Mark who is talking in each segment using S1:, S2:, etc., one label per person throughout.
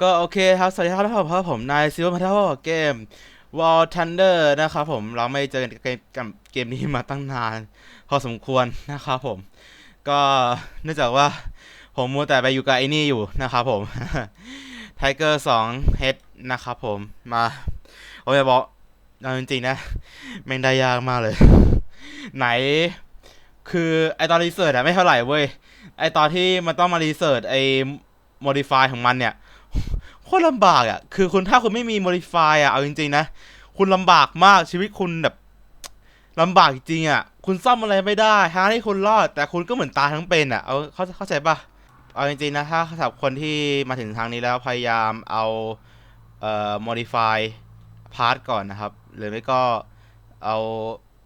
S1: ก็โอเคครับ สวัสดีครับผมครับผมนายซิลพัทเทอร์เกม War Thunder นะครับผมเราไม่เจอกันเกมกับเกมนี้มาตั้งนาน พอสมควรนะครับผม ก็เนื่องจากว่าผมมัวแต่ไปอยู่กับไอ้นี่อยู่นะครับผม Tiger 2 Head นะครับผมมาผมจะบอกเอาจริงๆนะแม่งได้ยากมากเลย ไหนคือไอตอนรีเสิร์ชอะไม่เท่าไหร่เว้ย ไอตอนที่มันต้องมารีเสิร์ชไอ modify ของมันเนี่ย โคตรลำบากอะ่ะ คือคุณถ้าคุณไม่มี modify อะ เอาจริงๆนะ คุณลำบากมากชีวิตคุณแบบลำบากจริงอะ คุณซ่อมอะไรไม่ได้ทั้งที่คุณรอด แต่คุณก็เหมือนตายทั้งเป็นอะ เอาเข้าเข้าใจปะเอาจริงๆนะ ถ้าสำหรับคนที่มาถึงทางนี้แล้วพยายามเอาเอ่อ modify part ก่อนนะครับ หรือไม่ก็เอา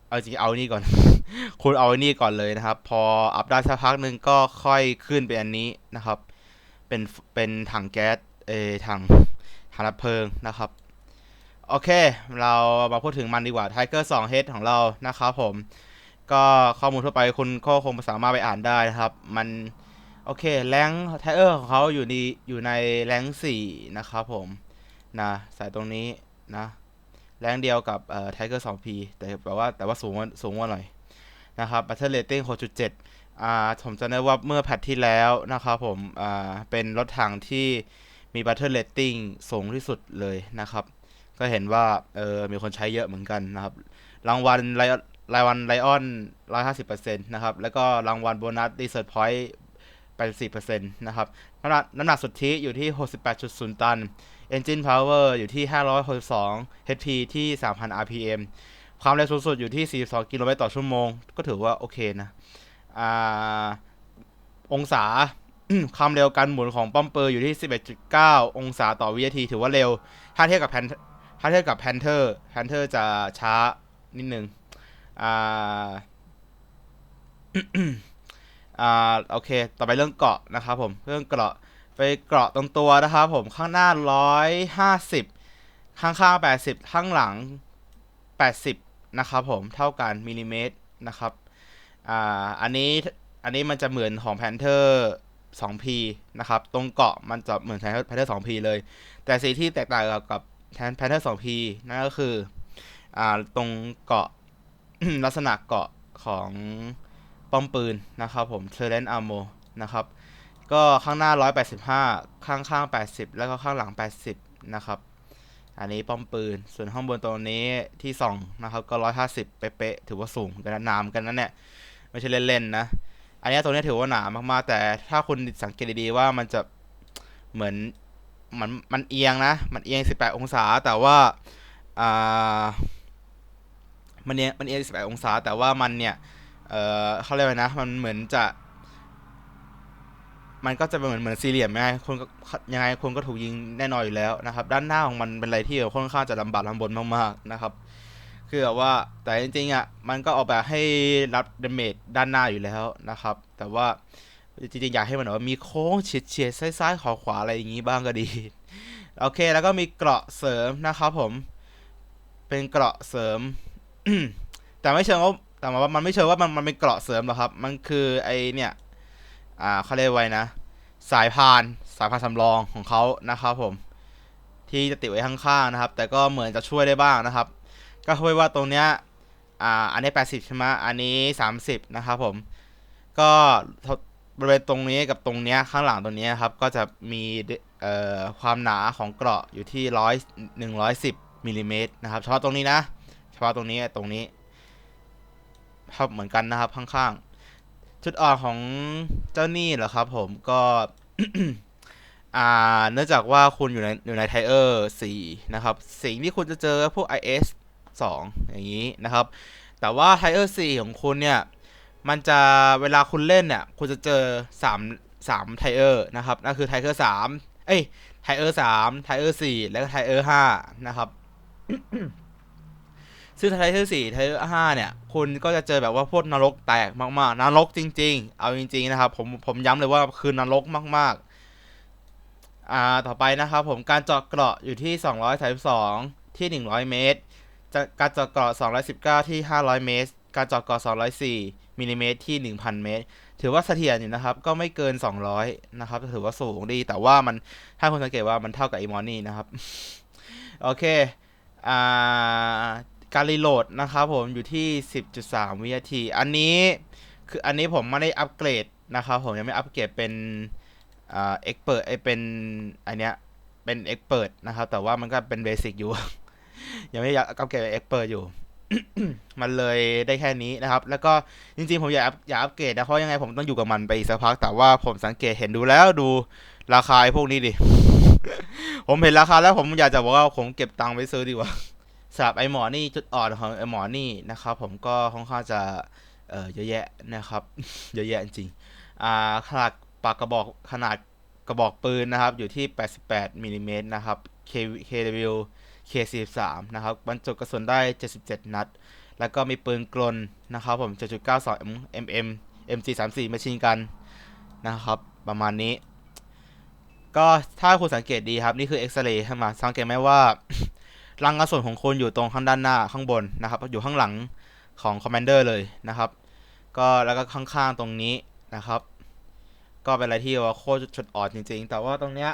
S1: เอาจริงๆเอานี่ก่อน คุณเอาไอ้นี่ก่อนเลยนะครับ พออัพได้สักพักหนึ่งก็ค่อยขึ้นเป็นอันนี้นะครับ เป็นเป็นถังแก๊ส เออถังถังดับเพลิงนะครับ โอเค เรามาพูดถึงมันดีกว่า Tiger 2 Head ของเรานะครับผม ก็ข้อมูลทั่วไปคุณก็คงสามารถไปอ่านได้นะครับ มันโอเคแรงไทเออร์ของเขาอยู่ในอยู่ในแรงสี่นะครับผมนะสายตรงนี้นะ แรงเดียวกับเอ่อ Tiger 2P แต่แบบว่าแต่ว่าสูงกว่าสูงกว่าหน่อยนะครับ Battle Rating 6.7อ่าผมจะได้ว่าเมื่อแพทที่แล้วนะครับผมอ่าเป็นรถถังที่ มี Battle Rating สูงที่สุดเลยนะครับ ก็เห็นว่าเออมีคนใช้เยอะเหมือนกันนะครับ รางวัลไลรายวันไลออน150%นต์นะครับ แล้วก็รางวัลโบนัสดีเซอร์พอยต์84%นต์นะครับน้ำหนักน้ำหนักสุทธิอยู่ที่68.0ตัน Engine Power อยู่ที่562 HP ที่3,000 RPM ความเร็วสูงสุดอยู่ที่ 42 กิโลเมตรต่อชั่วโมง ก็ถือว่าโอเคนะ อ่า องศา ความเร็วการหมุนของป้อมปืนอยู่ที่ 11.9 องศาต่อวินาที ถือว่าเร็ว ถ้าเทียบกับแพนถ้าเทียบกับแพนเทอร์แพนเทอร์จะช้านิดนึง อ่า อ่า โอเค ต่อไปเรื่องเกาะนะครับผม เรื่องเกาะ ไปเกาะตรงตัวนะครับผม ข้างหน้า 150 ข้างๆ 80 ข้างหลัง 80 นะครับผม เท่ากันมิลลิเมตรนะครับ อ่า อันนี้ อันนี้มันจะเหมือนของ Panther 2P นะครับ ตรงเกาะมันจะเหมือน Panther 2P เลย แต่สีที่แตกต่างกับกับ Panther 2P นั่นก็คืออ่าตรงเกาะลักษณะเกาะของป้อมปืนนะครับผม t e r r e n Armor นะครับ ก็ข้างหน้า 185 ข้างข้าง 80 แล้วก็ข้างหลัง 80 นะครับ อันนี้ป้อมปืน ส่วนข้างบนตรงนี้ที่ส่องนะครับ ก็ 150 เป๊ะๆถือว่าสูงกันนะหนามกันนั้นเนี่ยไม่ใช่เล่นๆนะ อันนี้ตรงนี้ถือว่าหนามากๆ แต่ถ้าคุณสังเกตดีๆว่ามันจะเหมือนมันมันเอียงนะ มันเอียง 18 องศา แต่ว่าอ่ามันเอียงมันเอียง 18 องศา แต่ว่ามันเนี่ย เอ่อเขาเรียกว่านะ มันเหมือนจะ มันก็จะเป็นเหมือนเหมือนสี่เหลี่ยมยังไงคนก็ยังไงคนก็ถูกยิงแน่นอนอยู่แล้วนะครับ ด้านหน้าของมันเป็นอะไรที่ค่อนข้างจะลำบากลำบนมากๆนะครับ คือแบบว่าแต่จริงๆอะมันก็ออกแบบให้รับดาเมจด้านหน้าอยู่แล้วนะครับ แต่ว่าจริงๆอยากให้มันแบบมีโค้งเฉียดเฉียดซ้ายๆขวาขวาอะไรอย่างงี้บ้างก็ดี โอเคแล้วก็มีเกราะเสริมนะครับผม เป็นเกราะเสริม แต่ไม่เชิงว่าแต่ว่ามันไม่เชิงว่ามันมันเป็นเกราะเสริมหรอกครับ มันคือไอเนี่ย อ่าเขาเรียกไว้นะ สายพานสายพานสำรองของเขานะครับผม ที่จะติดไว้ข้างๆนะครับ แต่ก็เหมือนจะช่วยได้บ้างนะครับ ก็ช่วยว่าตรงเนี้ยอ่าอันนี้ 80 ใช่ไหมอันนี้ 30 นะครับผม ก็บริเวณตรงนี้กับตรงเนี้ยข้างหลังตรงนี้ครับ ก็จะมีเอ่อความหนาของเกราะอยู่ที่ร้อยหนึ่งร้อยสิบมิลลิเมตรนะครับเฉพาะตรงนี้นะเฉพาะตรงนี้ตรงนี้ครับเหมือนกันนะครับข้างๆ จุดอ่อนของเจ้านี่เหรอครับผมก็อ่าเนื่องจากว่าคุณอยู่ในอยู่ในไทเออร์4นะครับ สิ่งที่คุณจะเจอพวก IS 2 อย่างนี้นะครับ แต่ว่าไทเออร์4ของคุณเนี่ย มันจะเวลาคุณเล่นเนี่ย คุณจะเจอ 3 3ไทเออร์นะครับนั่นคือไทเออร์3เอ้ยไทเออร์3ไทเออร์4แล้วก็ไทเออร์5นะครับ ซึ่งไทเออร์4ไทเออร์5เนี่ย คุณก็จะเจอแบบว่าพวกนรกแตกมากๆ นรกจริง ๆ เอาจริง ๆ นะครับ ผมผมย้ำเลยว่าคือนรกมาก ๆอ่า ต่อไปนะครับผมการเจาะเกราะอยู่ที่ 232 ที่ 100 เมตร การเจาะเกราะ 219 ที่ 500 เมตร การเจาะเกราะ 204มิลลิเมตรที่ 1,000 เมตร ถือว่าเสถียรอยู่นะครับ ก็ไม่เกิน 200 นะครับ ถือว่าสูงดี แต่ว่ามัน ถ้าคุณสังเกตว่ามันเท่ากับไอมอนี่นะครับ โอเค อ่า การรีโหลดนะครับผมอยู่ที่ 10.3 วินาที อันนี้ คืออันนี้ผมไม่ได้อัปเกรดนะครับผมยังไม่อัปเกรดเป็นอ่าเอ็กเปิดไอเป็นอันเนี้ยเป็นเอ็กเปิดนะครับ แต่ว่ามันก็เป็นเบสิกอยู่ ยังไม่อยากอัปเกรดเอ็กเปิดอยู่ มันเลยได้แค่นี้นะครับ แล้วก็จริงๆ ผมอยากอยากอัปเกรดนะเพราะยังไงผมต้องอยู่กับมันไปอีกสักพัก แต่ว่าผมสังเกตเห็นดูแล้วดูราคาไอ้พวกนี้ดิ ผมเห็นราคาแล้วผมอยากจะบอกว่าผมเก็บตังค์ไว้ซื้อดีกว่าสำหรับไอ้หมอนี่จุดอ่อนของไอ้หมอนี่นะครับ ผมก็ค่อนข้างจะเออเยอะแยะนะครับ เยอะแยะจริงอ่าขนาดปากกระบอกขนาดกระบอกปืนนะครับ อยู่ที่ 88มิลลิเมตรนะครับ K KW K43 นะครับบรรจุกระสุนได้ 77 นัด แล้วก็มีปืนกลนะครับผม 7.92 mm MG34 มชชีนกันนะครับประมาณนี้ ก็ถ้าคุณสังเกตดีครับ นี่คือเอ็กซเรย์ใช่ไหมสังเกตไหมว่ารังกระสุนของคุณอยู่ตรงข้างด้านหน้าข้างบนนะครับ อยู่ข้างหลังของคอมมานเดอร์เลยนะครับ ก็แล้วก็ข้างๆตรงนี้นะครับ ก็เป็นอะไรที่ว่าโคตรจุดอ่อนจริง ๆ แต่ว่าตรงเนี้ย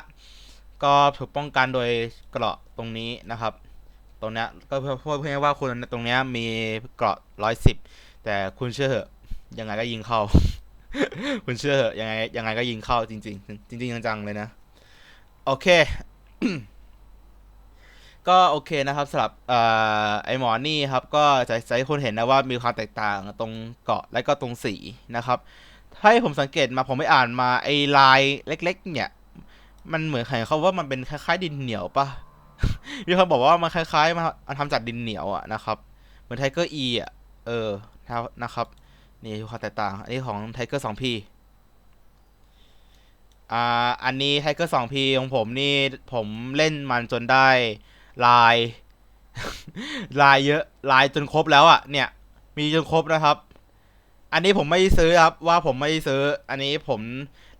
S1: ก็ถูกป้องกันโดยเกราะตรงนี้นะครับ ตรงนี้ก็เพื่อเพื่อเพื่อว่าคุณตรงนี้มีเกราะร้อยสิบแต่คุณเชื่อเหอะยังไงก็ยิงเข้า คุณเชื่อเหอะยังไงยังไงก็ยิงเข้าจริง ๆ จริงๆจังๆเลยนะ โอเค ก็โอเคนะครับสำหรับออไอหมอนี่ครับก็จะจะให้คนเห็นนะว่ามีความแตกต่างตรงเกาะและก็ตรงสีนะครับถ้าให้ผมสังเกตมาผมไม่อ่านมาไอลายเล็ก ๆ เนี่ย มันเหมือนใครเขาว่ามันเป็นคล้ายๆดินเหนียวปะมีคนบอกว่ามันคล้ายๆมามันทำจากดินเหนียวอะนะครับ เหมือนไทเกอร์อีอะเออนะครับ นี่ความแตกต่าง อันนี้ของไทเกอร์สองพีอ่า อันนี้ไทเกอร์สองพีของผมนี่ผมเล่นมันจนได้ลาย ลายเยอะ ลายจนครบแล้วอะเนี่ย มีจนครบนะครับ อันนี้ผมไม่ซื้อครับว่าผมไม่ซื้อ อันนี้ผม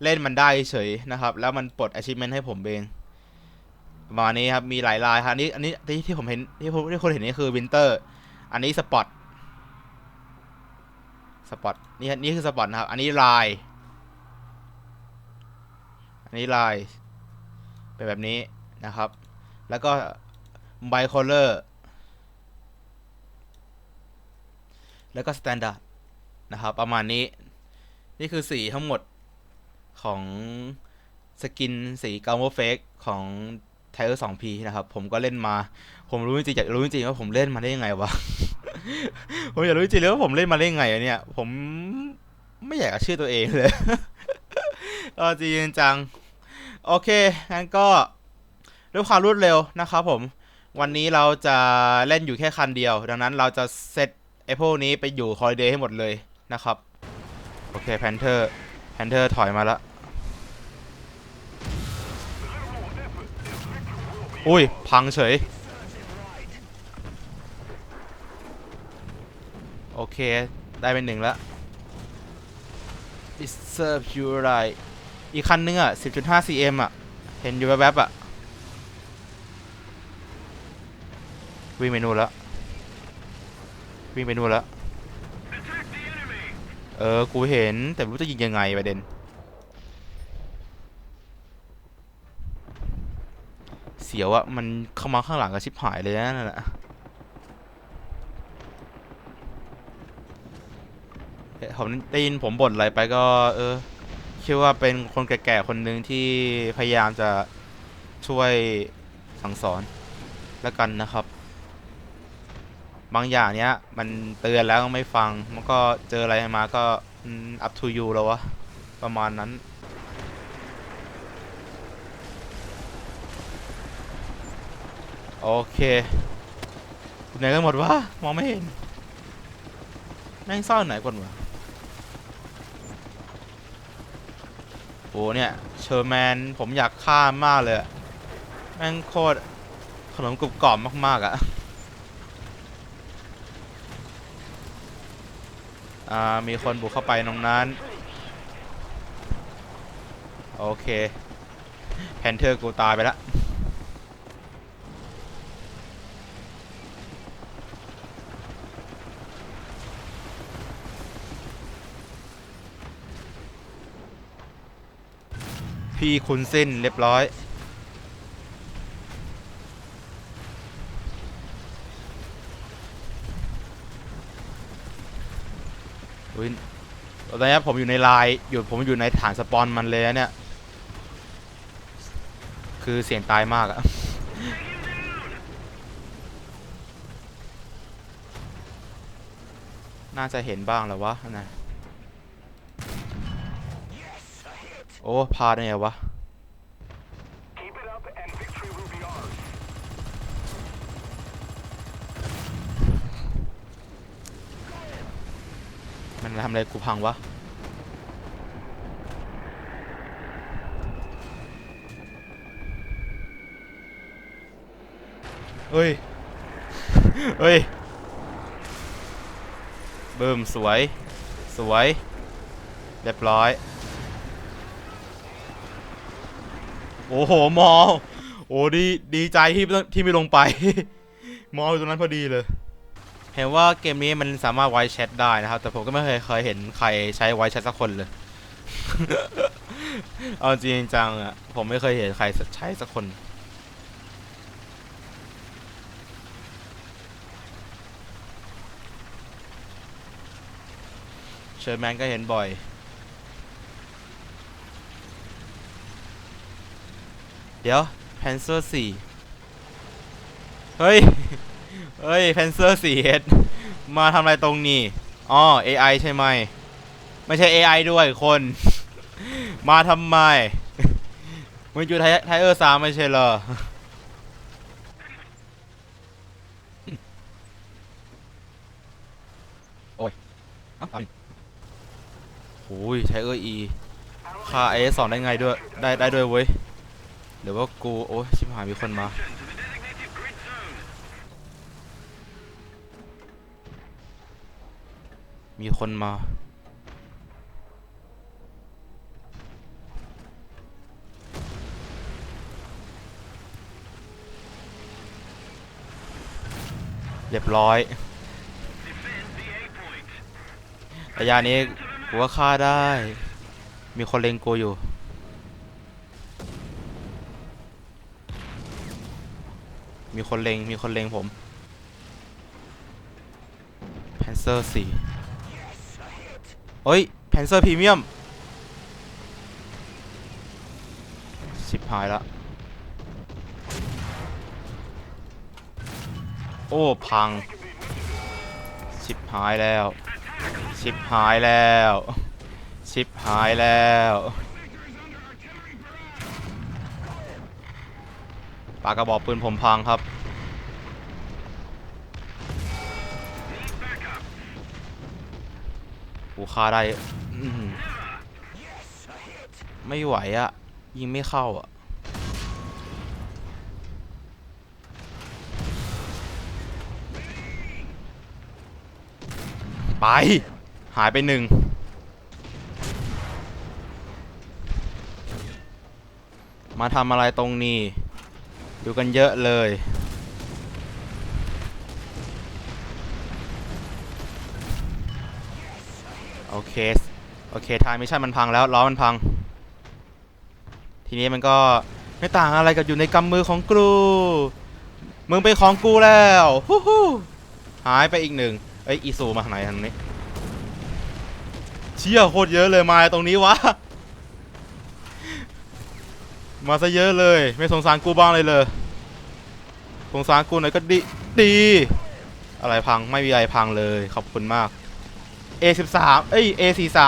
S1: เล่นมันได้เฉยนะครับ แล้วมันปลด achievement ให้ผมเองประมาณนี้ครับ มีหลายลายครับอันนี้อันนี้ที่ที่ผมเห็นที่ที่คนเห็นนี่คือวินเตอร์อันนี้สปอตสปอตนี่นี่คือสปอตนะครับ อันนี้ลาย อันนี้ลายเป็นแบบนี้นะครับ แล้วก็ไบโคลเลอร์แล้วก็สแตนดาร์ดนะครับ ประมาณนี้ นี่คือสีทั้งหมด ของสกินสีกาโมเฟกของไทเออร์สองพีนะครับ ผมก็เล่นมา ผมรู้จริงๆอยากรู้จริงว่าผมเล่นมาได้ยังไงวะ ผมอยากรู้จริงๆเลยว่าผมเล่นมาได้ยังไงอะเนี่ย ผมไม่อยากจะเชื่อตัวเองเลยก็จริงจัง โอเค งั้นก็ด้วยความรวดเร็วนะครับผม วันนี้เราจะเล่นอยู่แค่คันเดียว ดังนั้นเราจะเซตไอพวกนี้ไปอยู่คอยเดย์ให้หมดเลยนะครับ โอเคแพนเทอร์ แพนเทอร์ถอยมาแล้วอุ้ย พังเฉย โอเค ได้เป็นหนึ่งแล้ว It serves you right อีกคันนึงอะ 10.5 cm อะ เห็นอยู่แวบๆอะ วิ่งไปนู่นแล้ว วิ่งไปนู่นแล้วเออ กูเห็น แต่ไม่รู้จะยิงยังไงประเด็น เสียวอะมันเข้ามาข้างหลังกับชิบหายเลยนะนั่นแหละผมได้ยินผมบ่นอะไรไปก็ เออคิดว่าเป็นคนแก่ๆคนหนึ่งที่พยายามจะช่วยสั่งสอนแล้วกันนะครับ บางอย่างเนี้ย มันเตือนแล้วไม่ฟัง มันก็เจออะไรมาก็อืม up to you แล้ววะ ประมาณนั้น โอเคไหนกันหมดวะ มองไม่เห็นแม่งซ่อนไหนก่อนวะโอ้เนี่ยเชอร์แมนผมอยากฆ่ามากเลยแม่งโคตรขนมกรุบกรอบมากๆอะอ่ มีคนบุกเข้าไปตรงนั้น โอเคแพนเทอร์กูตายไปละพี่คุณสิ้นเรียบร้อย ตอนนี้ผมอยู่ในไลน์อยู่ผมอยู่ในฐานสปอนมันเลยนะเนี่ย คือเสียงตายมากอะน่าจะเห็นบ้างแล้ววะนะโอ้พาดได้ไงวะ มันทำอะไรกูพังวะเฮ้ย เฮ้ยเบิ่มสวย สวย เรียบร้อย โอ้โห มอ โอ้ดี ดีใจที่ที่ไม่ลงไป มออยู่ตรงนั้นพอดีเลย เห็นว่าเกมนี้มันสามารถไวแชทได้นะครับ แต่ผมก็ไม่เคยเคยเห็นใครใช้ไวแชทสักคนเลย เอาจริงจังอะ ผมไม่เคยเห็นใครใช้สักคนเชอร์แมนก็เห็นบ่อย เดี๋ยวแพนเซอร์สี่เฮ้ย เฮ้ยแพนเซอร์สี่เฮดมาทำอะไรตรงนี้อ๋อ AI ใช่ไหม ไม่ใช่ AI ด้วยคน มาทำไมมึงอยู่ไทเออร์สามไม่ใช่เหรอโอ้ยเอ้าโอ้ยไทเออร์อีค่าไอสองได้ไงด้วย ได้ได้ด้วยเว้ยหรือว่ากู โอ้ยชิบหายมีคนมา มีคนมา เรียบร้อย ระยะนี้กูว่าฆ่าได้ มีคนเล็งกูอยู่ มีคนเล็ง มีคนเล็งผม แพนเซอร์สี่ เฮ้ยแพนเซอร์พรีเมียมชิบหายละโอ้ พังชิบหายแล้วชิบหายแล้วชิบหายแล้วปากกระบอกปืนผมพังครับ กูฆ่าได้ไม่ไหวอะยิงไม่เข้าอะไป หายไปหนึ่งมาทำอะไรตรงนี้ ดูกันเยอะเลย โอ เคโอเคทายมิชชั่นมันพังแล้วล้อมันพัง ทีนี้มันก็ไม่ต่างอะไรกับอยู่ในกำมือของกูมึงเป็นของกูแล้วฮู้ฮู้หายไปอีกหนึ่งเอ้ยอีซูมาทางไหนทางนี้เชี่ยโคตรเยอะเลยมาตรงนี้วะมาซะเยอะเลย ไม่สงสารกูบ้างเลยเลยสงสารกูหน่อยก็ดีดี อะไรพังไม่มีอะไรพังเลยขอบคุณมาก A13 เอ้ย A43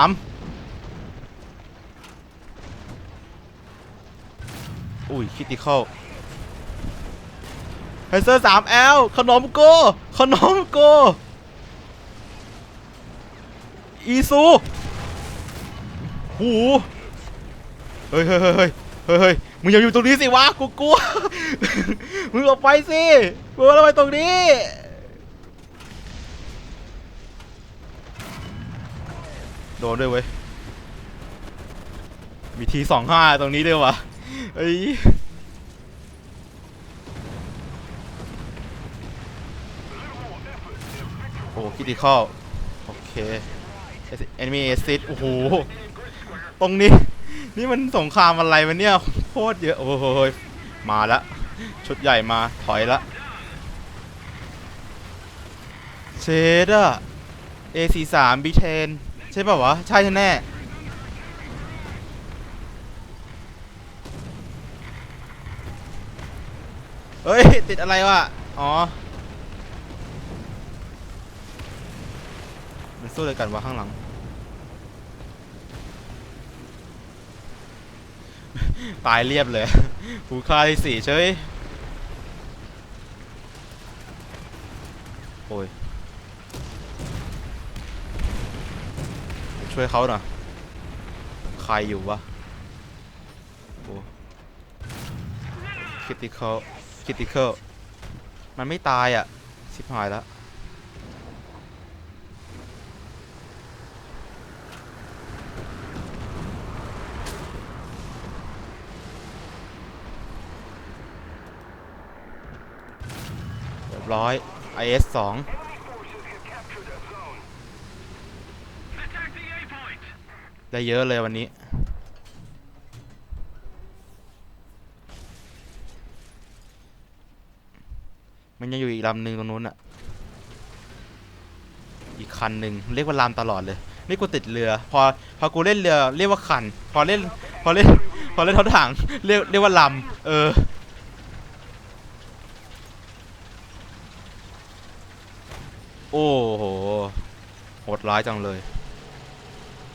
S1: อุ้ยคิติคอลไฮเซอร์ 3L ขนมโก ขนมโก อีซูหูเฮ้ยเฮ้ยเฮ้ยเฮ้ยมึงอย่าอยู่ตรงนี้สิวะ กูกลัว มึงออกไปสิมึงอะไรตรงนี้ โดนด้วยเว้ย มีทีสองห้าตรงนี้ด้วยวะเอ้ยโอ้คิติคอลโอเค enemy assist โอ้โห ตรงนี้ นี่มันสงครามอะไรวะเนี่ย โคตรเยอะ โอ้โหมาละ ชุดใหญ่มาถอยละเชดอะ A43 b ีเทน ใช่ป่าวะ ใช่แน่เฮ้ย ติดอะไรวะ อ๋อ มันสู้เลยกันวะข้างหลัง ตายเรียบเลยหูคาที่สี่เฉย โอ้ย ช่วยเขาหน่อยใครอยู่วะโอ้คิติเคอลคิติเคอลมันไม่ตายอะชิบหายแล้วเรียบร้อย IS 2 ได้เยอะเลยวันนี้มันยังอยู่อีกลำหนึ่งตรงนู้นอะอีกคันหนึ่งเรียกว่าลำตลอดเลยนี่กูติดเรือ พอพอกูเล่นเรือเรียกว่าคัน พอเล่นพอเล่นพอเล่นรถถังเรียกเรียกว่าลำเออ โอ้โหโหดร้ายจังเลย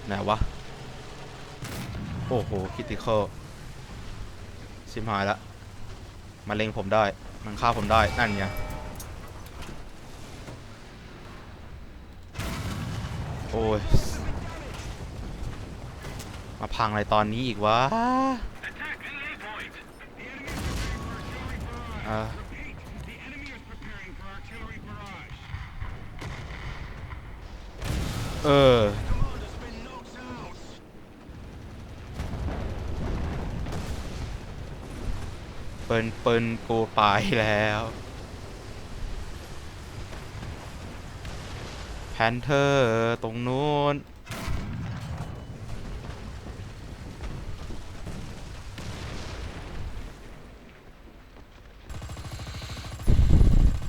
S1: ไหนวะ โอ้โหคิติคอลซิมหายละมันเล็งผมได้ มันฆ่าผมได้ นั่นไง โอ้ย มาพังอะไรตอนนี้อีกวะเออ เปิลเปิลกูไปแล้วแพนเทอร์ตรงนู้น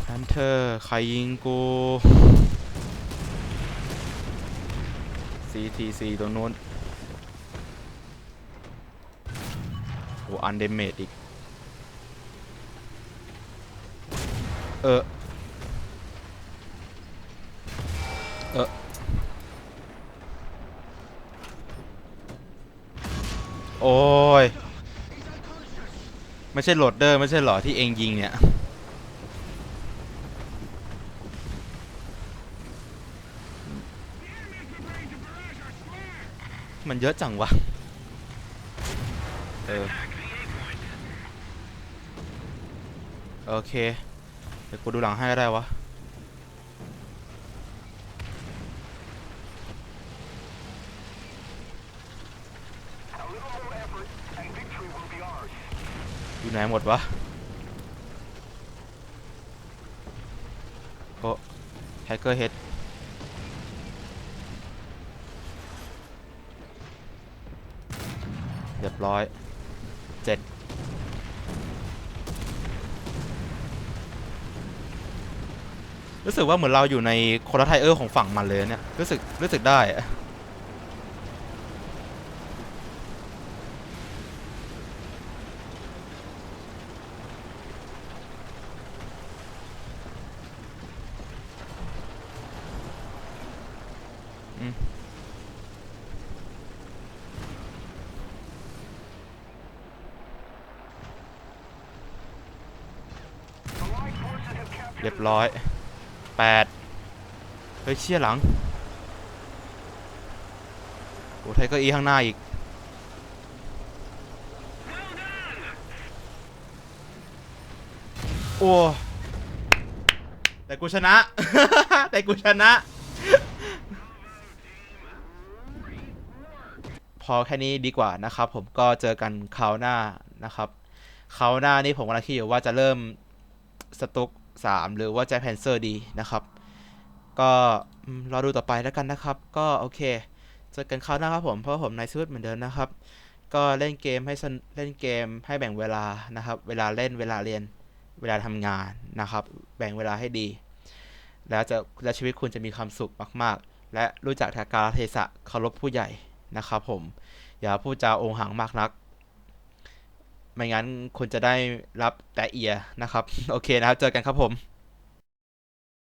S1: แพนเทอร์ใครยิงกู CTC ตรงนู้นโอ้อันเดเมดอีก เออ เออ โอ้ย ไม่ใช่โหลดเดอร์ ไม่ใช่หรอที่เองยิงเนี่ยมันเยอะจังวะ เออ โอเค ดี๋ยวกูดูหลังให้ก็ได้วะอยู่ไหนหมดวะโอ้แฮกเกอร์เฮดเรียบร้อยเจ็ด รู้สึกว่าเหมือนเราอยู่ในโคลาไทเออร์ของฝั่งมันเลยเนี่ย รู้สึก รู้สึกได้ เรียบร้อย แปดเฮ้ยเชี่ยหลังโอ้ไทเกอร์อีข้างหน้าอีกโอ้แต่กูชนะ แต่กูชนะ พอแค่นี้ดีกว่านะครับ ผมก็เจอกันคราวหน้านะครับคราวหน้านี่ผมกำลังคิดอยู่ว่าจะเริ่มสตุก สามหรือว่าแจะแพนเซอร์ดีนะครับ ก็รอดูต่อไปแล้วกันนะครับ ก็โอเคเจอกันคราวหน้าครับผม เพราะผมนายซูดเหมือนเดิมนะครับ ก็เล่นเกมให้เล่นเกมให้แบ่งเวลานะครับ เวลาเล่นเวลาเรียนเวลาทำงานนะครับ แบ่งเวลาให้ดี แล้วจะและชีวิตคุณจะมีความสุขมาก ๆ และรู้จักทากาลเทศะเคารพผู้ใหญ่นะครับผมอย่าพูดจาองหังมากนัก ไม่งั้นคุณจะได้รับแต่เอียนะครับ โอเคนะครับ เจอกันครับผม